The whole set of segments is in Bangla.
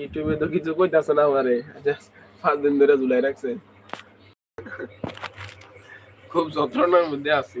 ইউটিউবে তো কিছু কইতাছে না আমারে। পাঁচ দিন ধরে ঝুলাই রাখছে। খুব যন্ত্রণার মধ্যে আছি।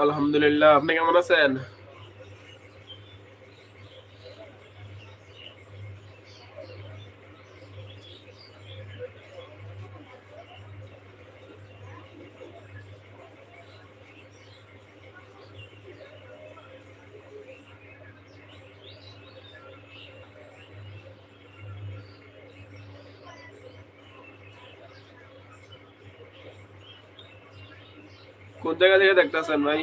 আলহামদুলিল্লাহ আপনি কেমন আছেন? কোন জায়গা থেকে দেখতেছেন ভাই?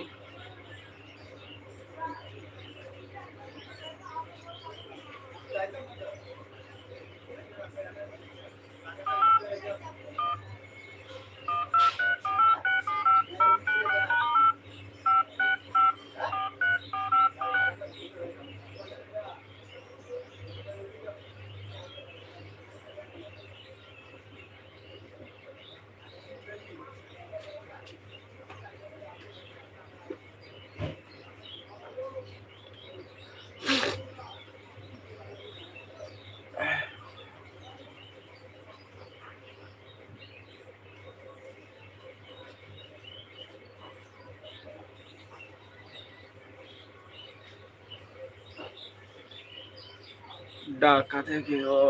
ঢাকা থেকে ও।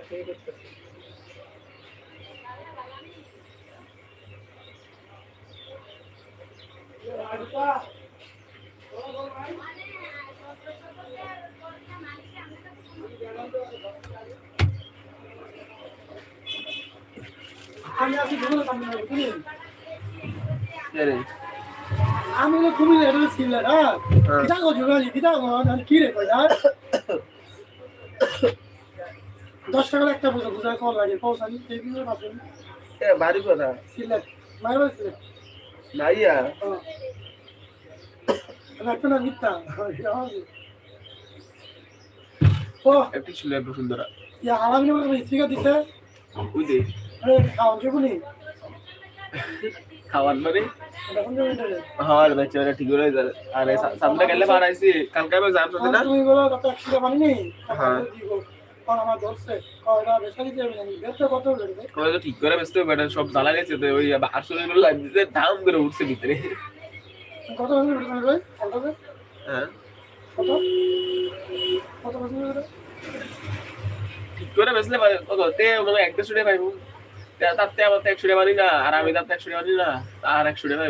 আমি আছি আমি তো তুমি লেডার স্কিল হ্যাঁ হ্যাঁ। কিটা গো জোগালি কিটা গো আমি কি রে কইলা দশ টাকার একটা বুঝা বুঝা কল লাগে পৌঁছানি দিনের পাবেন এ ভারী কথা সিলেট মারবে সিলেট নাইয়া আমি একটা না মিথ্যা ও। একটু ছিল একটু সুন্দর ইয়া আলামিন আমাকে স্পিকার দিছে। আরে খাওয়ান মানে? হ্যাঁ বেচারা ঠিক হয়ে যাবে আরে সামনে গেলে কালকে আমি না তুমি বলো কত টাকা হ্যাঁ। ঠিক করে ব্যস্ত বেটা সব জ্বালা গেছে তো ওই আটশো লাগছে দাম করে উঠছে ভিতরে। কত? হ্যাঁ? ঠিক করে বেসলে কত? তে এক দেড়শো টাকা পাইবো। তার তে আমার তো একশো টাকা না আর আমি তার তো একশো টাকা না আর একশো টাকা।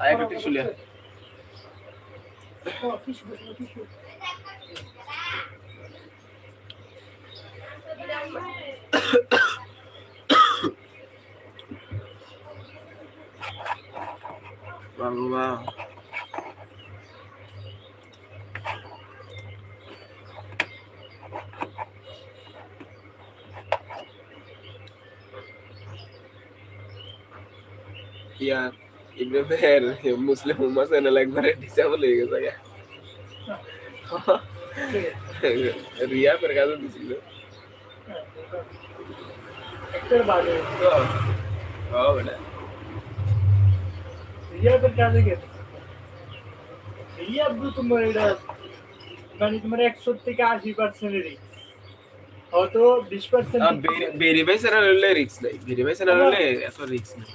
আর একটা লিয়া। বাবা ইয়া ইব্রাহিমের মুসলিম উম্মা চ্যানেল একবারে ডিসেবল হয়ে গেছে গা। রিয়া per caso দিছিল একটা বাজে তো ও বেটা রিয়াদের কাজে গেছে রিয়া ব্রু তোমার এটা মানে তোমার একশো থেকে আশি পার্সেন্ট রিস্ক হয়তো বিশ পার্সেন্ট ভেরিফাই চ্যানেল হলে রিক্স নাই ভেরিফাই চ্যানেল হলে এত রিক্স নেই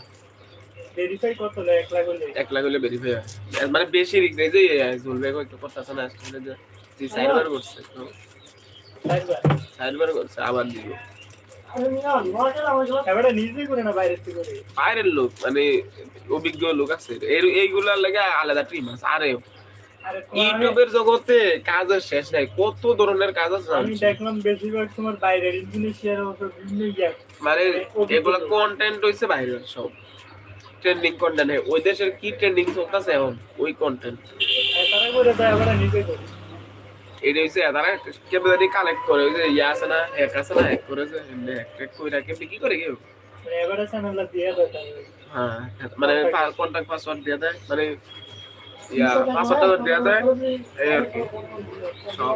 ভেরিফাই কত না এক লাখ হলে? এক লাখ হলে ভেরিফাই হয়। মানে বেশি রিক্স নেই যে জুলবে একটু করতেছে না আজকে যে সাইবার করছে তো একবার সাইবার করছে আবার দিব আমি মিয়া মাকে না হইল এবারে নিজেই করে না বাইরের লোক মানে অভিজ্ঞ লোক আছে। এইগুলার লাগে আলাদা টিম আছে। আরে আরে ইউটিউবের জগতে কাজের শেষ নাই। কত ধরনের কাজ আছে আমি দেখলাম বেশিরভাগ তোমার বাইরের ইন্দোনেশিয়ার মতো বিভিন্ন মানে অভিজ্ঞ এগুলা কন্টেন্ট হইছে বাইরের সব। ট্রেন্ডিং কন্টেন্ট ওই দেশের কি ট্রেন্ডিং চলতেছে এখন? ওই কন্টেন্ট এটা হইছে, তারা কেমন কালেক্ট করে। ওই যে ইয়া আছে না হ্যাক আছে না হ্যাক করেছে। এমনি হ্যাক ট্যাক কি করে কেউ? তাহলে। হ্যাঁ মানে কন্ট্যাক্ট পাসওয়ার্ড দিয়ে দেয় মানে ইয়া পাসওয়ার্ডটা দিয়ে দেয়, এই আর কি। সব।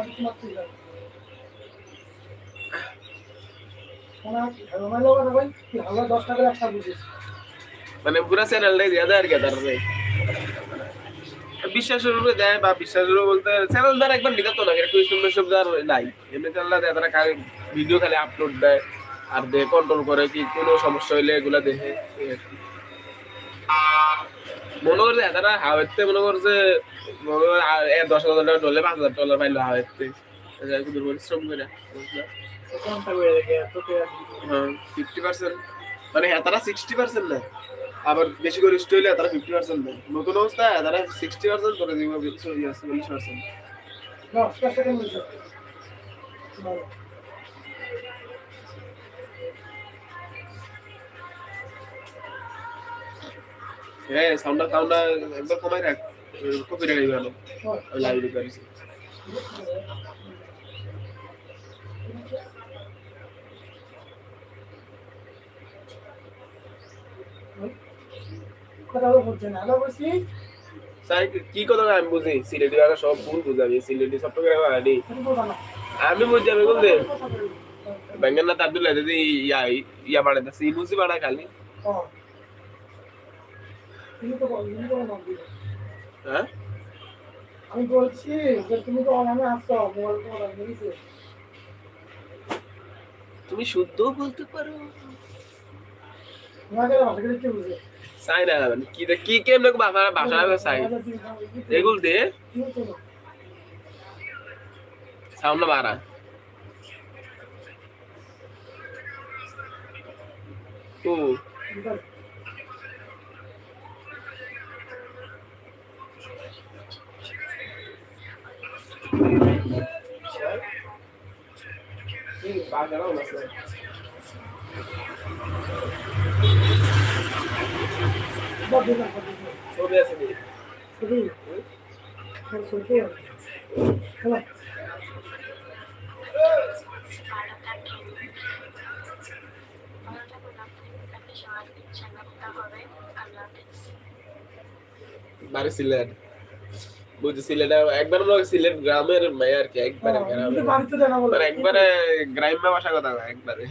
দশ টাকার একটা বুঝেছি মানে পুরো চ্যানেলটাই দিয়ে দেয় আর কি তার বিশ্বাসের উপরে দেয় বা বিশ্বাসের উপরে বলতে চ্যানেল দ্বারা একবার নিতে তো না সব আর নাই। এমনি দেয় তারা ভিডিও খালি আপলোড দেয় আর কন্ট্রোল করে কি কোনো সমস্যা হইলে এগুলা দেখে। মনে করছে তারা হাওয়াতে মনে করছে মনে করে দশ হাজার টাকা ডলে পাঁচ হাজার ডলার পাইলো হাওয়াতে পরিশ্রম করে করে হ্যাঁ ফিফটি পার্সেন্ট মানে হ্যাঁ তারা সিক্সটি পার্সেন্ট নেয়। আবার বেশি করে স্টো হইলে তারা ফিফটি পার্সেন্ট নেয় নতুন অবস্থায় তারা সিক্সটি পার্সেন্ট করে দিব চল্লিশ পার্সেন্ট হ্যাঁ একবার রাখ। কথা বলছে না। হ্যালো বলছি? কি কথা আমি বুঝি? সিলেটি সব ভুল বুঝাবি। সিলেটি আমি বলতে। না ইয়া ইয়া খালি। হ্যাঁ? আমি বলছি যে তুমি তো অনামে আসছো মোবাইল তো অনামে তুমি শুদ্ধ বলতে পারো। ভাষা কি বুঝে? চাই না মানে কি কি কেমনে ভাষা ভাষা চাই এগুলো দে সামনে বাড়া ও ছবি আছে নি? হ্যালো বাড়ি সিলেট বুঝছি সিলেট একবার সিলেট গ্রামের মেয়ে আর কি একবারে গ্রামে কিন্তু বাড়িতে দেয় না বলে মানে একবারে গ্রাম্য ভাষা কথা না একবারে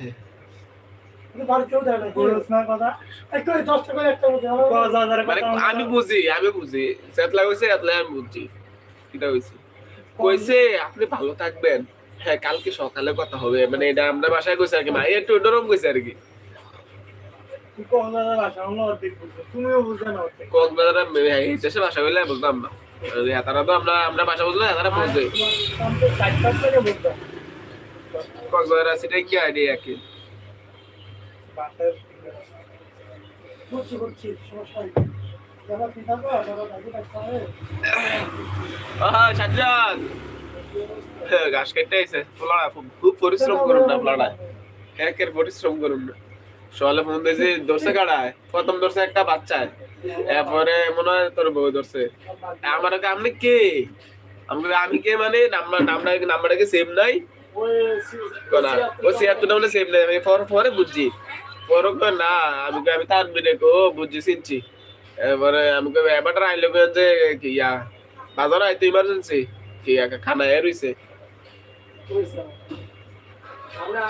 আমি বুঝি আমি বুঝি সেতলা কইছে এতলা আমি বুঝছি কিটা কইছে কইছে আপনি ভালো থাকবেন হ্যাঁ কালকে সকালে কথা হবে মানে এটা আমরা বাসায় কইছে আর কি মা একটু নরম কইছে আর কি কক্সবাজার দেশে বুঝতাম না তো আমরা আমরা বুঝলে সিটা কি আইডিয়া কি সাজ্জাদ ঘাস কেটে খুব পরিশ্রম করুন না একের পরিশ্রম করুন না। সকালে ফোন দিয়েছি, ধরছে কাড়ায় প্রথম ধরছে একটা বাচ্চায় এরপরে মনে হয় তোর বউ ধরছে। আমার আপনি কে? আমি কে মানে? নাম্বার নাম্বার নাম্বারটা সেভ নাই? কোনা, ও সিয়াত্তরটা মানে সেভ নাই আমি পর পরে বুঝছি। পরে না আমি আমি তানবি রে কো, বুঝছি, চিনছি। এবারে আমি কই এবারটা আইলো যে, কি ইয়া বাজার আইতো ইমার্জেন্সি কি খানা এর হইছে আমরা